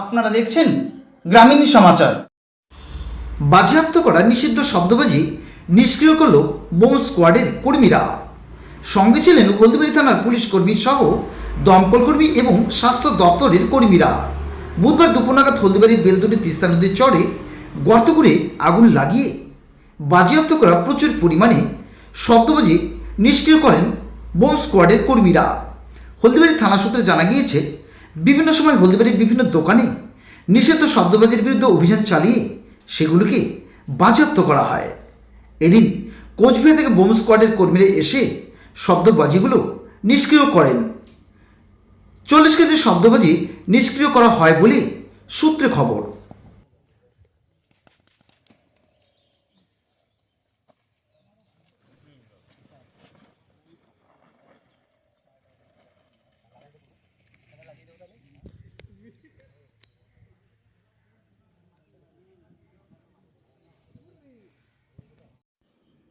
আপনারা দেখছেন গ্রামীণ সমাচার। বাজেয়াপ্ত করা নিষিদ্ধ শব্দবাজি নিষ্ক্রিয় করল বোম স্কোয়াডের কর্মীরা। সঙ্গে ছিলেন হলদিবাড়ি থানার পুলিশ কর্মী সহ দমকল কর্মী এবং স্বাস্থ্য দপ্তরের কর্মীরা। বুধবার দুপুর নাগাদ হলদিবাড়ির বেলদুরি তিস্তা নদীর চরে গর্ত করে আগুন লাগিয়ে বাজেয়াপ্ত করা প্রচুর পরিমাণে শব্দবাজি নিষ্ক্রিয় করেন বোম স্কোয়াডের কর্মীরা। হলদিবাড়ি থানা সূত্রে জানা গিয়েছে, বিভিন্ন সময় হলদিবাড়ির বিভিন্ন দোকানে নিষিদ্ধ শব্দবাজির বিরুদ্ধে অভিযান চালিয়ে সেগুলোকে বাজেয়াপ্ত করা হয়। এদিন কোচবিহার থেকে বোম স্কোয়াডের কর্মীরা এসে শব্দবাজিগুলো নিষ্ক্রিয় করেন। চল্লিশ কেজি শব্দবাজি নিষ্ক্রিয় করা হয় বলে সূত্রে খবর।